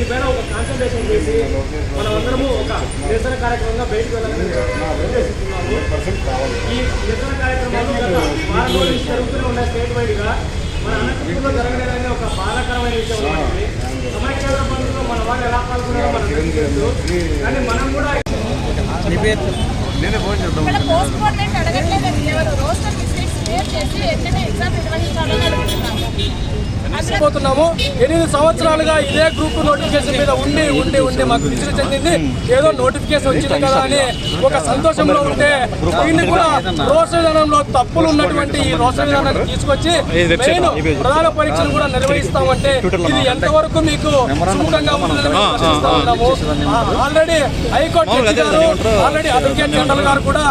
దీనిపైన ఒక కాన్సన్ట్రేషన్ చేసి మనం అందరము ఒక నిరసన కార్యక్రమంగా బయటకు వెళ్ళాలని ఉద్దేశిస్తున్నాము. ఈ నిరసన కార్యక్రమాలు గత వారం రోజుల నుంచి జరుగుతూనే ఉన్నాయి స్టేట్ వైడ్గా. మన అనంతపురంలో జరగలేదని ఒక బాధాకరమైన విషయం సమైక్యాంధ్ర బంధులో మన వాళ్ళు ఎలా పాల్గొన్నారో మనకు తెలుసు కానీ మనం కూడా ఇక్కడ పోస్ట్ పోన్మెంట్ అడగట్లేదండి ఎవరు రోస్టర్ మిస్టేక్స్ క్లియర్ చేసి వెంటనే ఎగ్జామ్ నిర్వహించాలని అడుగుతున్నాము అందులో పోతున్నాము ఎనిమిది సంవత్సరాలుగా ఇదే గ్రూప్ నోటిఫికేషన్ మీద ఉండి ఉండి ఉండి మాకు విసుగు చెందింది. ఏదో నోటిఫికేషన్ వచ్చింది కదా అని ఒక సంతోషంలో ఉంటే దీన్ని కూడా రోష విధానంలో తప్పులు ఉన్నటువంటి ఈ రోష విధానాన్ని తీసుకొచ్చి మెయిన్ ప్రధాన పరీక్షలు కూడా నిర్వహిస్తామంటే ఇది ఎంతవరకు మీకు సుముఖంగా ఆల్రెడీ హైకోర్టు గారు ఆల్రెడీ అడ్వకేట్ జనరల్ గారు కూడా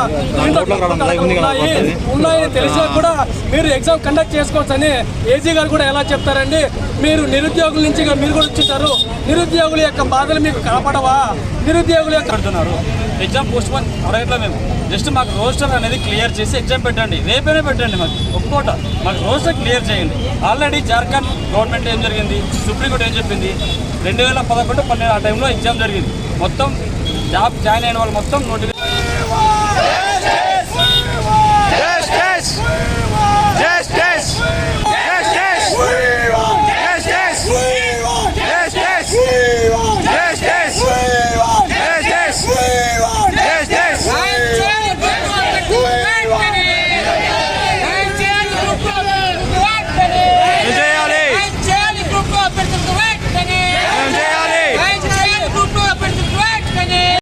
ఉన్నాయి ఉన్నాయని తెలిసినా కూడా మీరు ఎగ్జామ్ కండక్ట్ చేసుకోవచ్చని ఏజీ గారు కూడా ఎలా చెప్తారండి? మీరు నిరుద్యోగుల నుంచి మీరు కూడా వచ్చేసారు. నిరుద్యోగుల యొక్క బాధలు మీకు కాపాడవా నిరుద్యోగుల యొక్క పెడుతున్నారు ఎగ్జామ్ పోస్ట్ పోన్ అడగట్లా మేము. జస్ట్ మాకు రోస్టర్ అనేది క్లియర్ చేసి ఎగ్జామ్ పెట్టండి. రేపైనా పెట్టండి మాకు. ఒప్పుకోట మాకు రోస్టర్ క్లియర్ చేయండి. ఆల్రెడీ జార్ఖండ్ గవర్నమెంట్ ఏం జరిగింది? సుప్రీంకోర్టు ఏం చెప్పింది? రెండు వేల పదకొండు పన్నెండు ఆ టైంలో ఎగ్జామ్ జరిగింది. మొత్తం జాబ్ జాయిన్ అయిన వాళ్ళు మొత్తం నోటిఫికేషన్